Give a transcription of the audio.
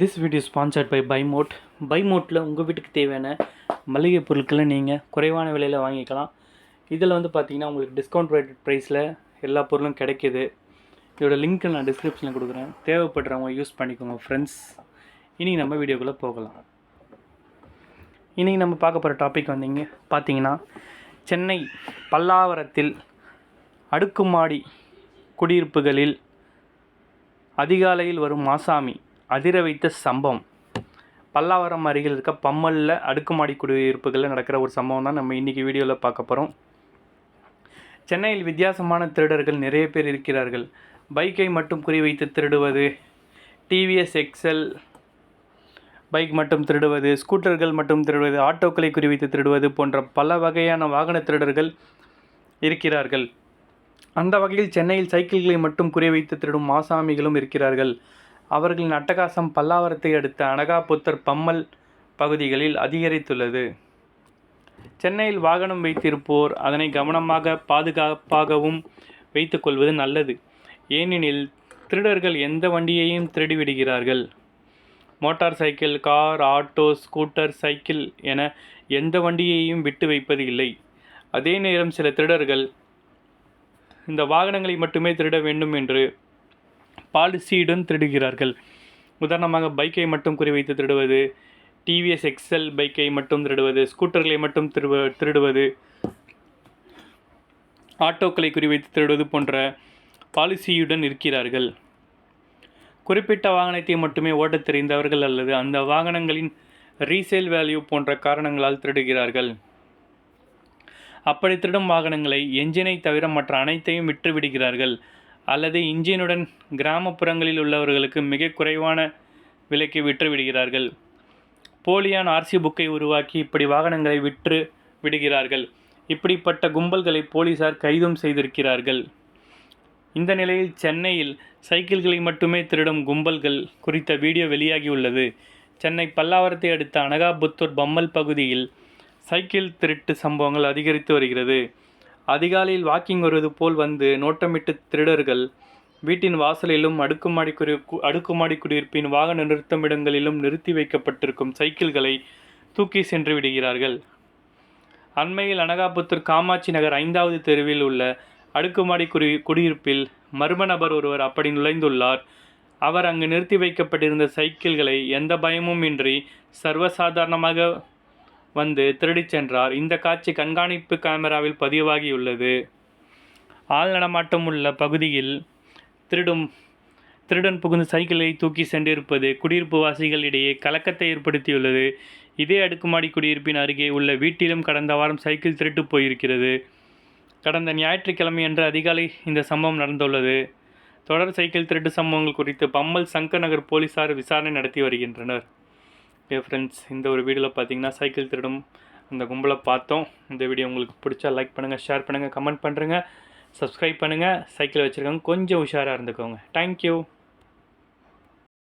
This video sponsored by Bymot பைமோட்டில் உங்கள் வீட்டுக்கு தேவையான மளிகை பொருட்களை நீங்கள் குறைவான விலையில் வாங்கிக்கலாம். இதில் வந்து பார்த்தீங்கன்னா உங்களுக்கு டிஸ்கவுண்ட் ரேட் ப்ரைஸில் எல்லா பொருளும் கிடைக்கிது. இதோட லிங்க்கை நான் டிஸ்கிரிப்ஷனில் கொடுக்குறேன். தேவைப்படுறவங்க யூஸ் பண்ணிக்கோங்க ஃப்ரெண்ட்ஸ் இன்றைக்கி நம்ம வீடியோக்குள்ளே போகலாம். இன்றைக்கி நம்ம பார்க்க போகிற டாபிக் வந்தீங்க பார்த்தீங்கன்னா சென்னை பல்லாவரத்தில் அடுக்குமாடி குடியிருப்புகளில் அதிகாலையில் வரும் மாசாமி அதிர வைத்த சம்பவம். பல்லாவரம் அருகில் இருக்க பம்மலில் அடுக்குமாடி குடியிருப்புகளில் நடக்கிற ஒரு சம்பவம் தான் நம்ம இன்றைக்கி வீடியோவில் பார்க்க போகிறோம் சென்னையில் வித்தியாசமான திருடர்கள் நிறைய பேர் இருக்கிறார்கள். பைக்கை மட்டும் குறிவைத்து திருடுவது டிவிஎஸ் எக்ஸல் பைக் மட்டும் திருடுவது ஸ்கூட்டர்கள் மட்டும் திருடுவது ஆட்டோக்களை குறிவைத்து திருடுவது போன்ற பல வகையான வாகன திருடர்கள் இருக்கிறார்கள். அந்த வகையில் சென்னையில் சைக்கிள்களை மட்டும் குறிவைத்து திருடும் மாசாமிகளும் இருக்கிறார்கள். அவர்களின் அட்டகாசம் பல்லாவரத்தை அடுத்த அனகாபுத்தர் பம்மல் பகுதிகளில் அதிகரித்துள்ளது. சென்னையில் வாகனம் வைத்திருப்போர் அதனை கவனமாக பாதுகாப்பாகவும் வைத்துக்கொள்வது நல்லது. ஏனெனில் திருடர்கள் எந்த வண்டியையும் திருடிவிடுகிறார்கள். Motorcycle car auto scooter cycle என எந்த வண்டியையும் விட்டு வைப்பது இல்லை. அதே நேரம் சில திருடர்கள் இந்த வாகனங்களை மட்டுமே திருட வேண்டும் என்று பாலிசியுடன் திருடுகிறார்கள். உதாரணமாக பைக்கை மட்டும் குறிவைத்து திருடுவது டிவிஎஸ் எக்ஸல் பைக்கை மட்டும் திருடுவது ஸ்கூட்டர்களை மட்டும் திருவ திருடுவது ஆட்டோக்களை குறிவைத்து திருடுவது போன்ற பாலிசியுடன் இருக்கிறார்கள் குறிப்பிட்ட வாகனத்தை மட்டுமே ஓட்டத் தெரிந்தவர்கள் அல்லது அந்த வாகனங்களின் ரீசேல் வேல்யூ போன்ற காரணங்களால் திருடுகிறார்கள். அப்படி திருடும் வாகனங்களை என்ஜினை தவிர மற்ற அனைத்தையும் விற்று விடுகிறார்கள் அல்லது இன்ஜினுடன் கிராமப்புறங்களில் உள்ளவர்களுக்கு மிக குறைவான விலைக்கு விற்று விடுகிறார்கள். போலியான் ஆர்சி புக்கை உருவாக்கி இப்படி வாகனங்களை விற்று விடுகிறார்கள். இப்படிப்பட்ட கும்பல்களை போலீசார் கைதும் செய்திருக்கிறார்கள். இந்த நிலையில் சென்னையில் சைக்கிள்களை மட்டுமே திருடும் கும்பல்கள் குறித்த வீடியோ வெளியாகியுள்ளது. சென்னை பல்லாவரத்தை அடுத்த அனகாபுத்தூர் பம்மல் பகுதியில் சைக்கிள் திருட்டு சம்பவங்கள் அதிகரித்து வருகிறது. அதிகாலையில் வாக்கிங் வருவது போல் வந்து நோட்டமிட்டு திருடர்கள் வீட்டின் வாசலிலும் அடுக்குமாடி குடி அடுக்குமாடி குடியிருப்பின் வாகன நிறுத்தமிடங்களிலும் நிறுத்தி வைக்கப்பட்டிருக்கும் சைக்கிள்களை தூக்கி சென்று விடுகிறார்கள். அண்மையில் அனகாபுத்தூர் காமாட்சி நகர் ஐந்தாவது தெருவில் உள்ள அடுக்குமாடி குடி குடியிருப்பில் மர்ம நபர் ஒருவர் அப்படி நுழைந்துள்ளார். அவர் அங்கு நிறுத்தி வைக்கப்பட்டிருந்த சைக்கிள்களை எந்த பயமும் இன்றி சர்வசாதாரணமாக வந்து திருடிச் சென்றார். இந்த காட்சி கண்காணிப்பு கேமராவில் பதிவாகியுள்ளது. ஆள் நடமாட்டம் உள்ள பகுதியில் திருடும் திருடன் புகுந்து சைக்கிளை தூக்கி சென்றிருப்பது குடியிருப்பு வாசிகளிடையே கலக்கத்தை ஏற்படுத்தியுள்ளது. இதே அடுக்குமாடி குடியிருப்பின் அருகே உள்ள வீட்டிலும் கடந்த வாரம் சைக்கிள் திருட்டு போயிருக்கிறது. கடந்த ஞாயிற்றுக்கிழமை அன்று அதிகாலை இந்த சம்பவம் நடந்துள்ளது. தொடர் சைக்கிள் திருட்டு சம்பவங்கள் குறித்து பம்மல் சங்கர் நகர் போலீசார் விசாரணை நடத்தி வருகின்றனர். ஓகே ஃப்ரெண்ட்ஸ் இந்த ஒரு வீடியோவில் பார்த்தீங்கன்னா சைக்கிள் திருடும் அந்த கும்பலை பார்த்தோம். இந்த வீடியோ உங்களுக்கு பிடிச்சா லைக் பண்ணுங்கள் ஷேர் பண்ணுங்கள் கமெண்ட் பண்ணுறேங்க சப்ஸ்கிரைப் பண்ணுங்கள் சைக்கிள் வச்சுருக்கவங்க கொஞ்சம் உஷாராக இருந்துக்கோங்க. தேங்க்யூ